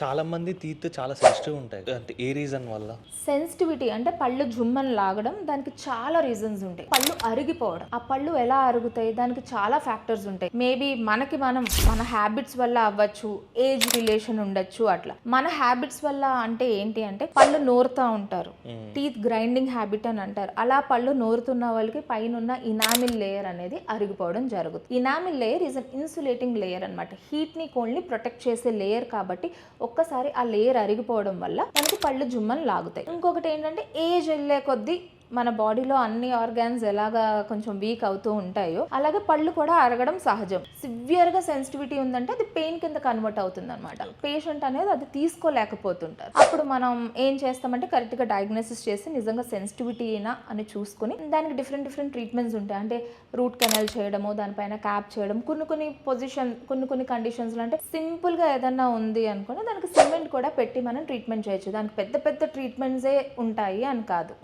చాలా మంది తీత్ చాలా సెన్సిటివ్ ఉంటాయి అంటే ఏ రీజన్ వల్ల? సెన్సిటివిటీ అంటే పళ్ళు జుమ్మని లాగడం దానికి చాలా రీజన్స్ ఉంటాయి. పళ్ళు అరిగిపోవడం. ఆ పళ్ళు ఎలా అరుగుతాయి? దానికి చాలా ఫ్యాక్టర్స్ ఉంటాయి. మేబీ మనకి మనం మన హ్యాబిట్స్ వల్ల అవ్వచ్చు ఏజ్ రిలేషన్ ఉండొచ్చు అట్లా. మన హ్యాబిట్స్ వల్ల అంటే ఏంటి అంటే పళ్ళు నోరుతా ఉంటారు. టీత్ గ్రైండింగ్ హ్యాబిట్ అని అంటారు. అలా పళ్ళు నోరుతున్న వాళ్ళకి పైన ఉన్న ఇనామిల్ లేయర్ అనేది అరిగిపోవడం జరుగుతుంది. Enamel layer is an insulating layer అనమాట హీట్ని కోల్డ్ని ప్రొటెక్ట్ చేసే లేయర్ కాబట్టి ఒక్కసారి ఆ లేయర్ అరిగిపోవడం వల్ల మనకి పళ్ళు జుమ్మని లాగుతాయి. ఇంకొకటి ఏంటంటే ఏజ్ వెళ్ళే కొద్దీ మన బాడీలో అన్ని ఆర్గాన్స్ ఎలాగా కొంచెం వీక్ అవుతూ ఉంటాయో అలాగే పళ్ళు కూడా అరగడం సహజం. సివియర్గా సెన్సిటివిటీ ఉందంటే అది పెయిన్ కింద కన్వర్ట్ అవుతుంది అనమాట పేషెంట్ అనేది అది తీసుకోలేకపోతుంటారు. అప్పుడు మనం ఏం చేస్తామంటే కరెక్ట్గా డయాగ్నోసిస్ చేసి నిజంగా సెన్సిటివిటీనా అని చూసుకుని దానికి డిఫరెంట్ డిఫరెంట్ ట్రీట్మెంట్స్ ఉంటాయి. అంటే రూట్ కెనల్ చేయడము దానిపైన క్యాప్ చేయడం కొన్ని కొన్ని పొజిషన్ కొన్ని కొన్ని కండిషన్స్లో అంటే సింపుల్గా ఏదన్నా ఉంది అనుకుని దానికి సిమెంట్ కూడా పెట్టి మనం ట్రీట్మెంట్ చేయొచ్చు. దానికి పెద్ద పెద్ద ట్రీట్మెంట్సే ఉంటాయి అని కాదు.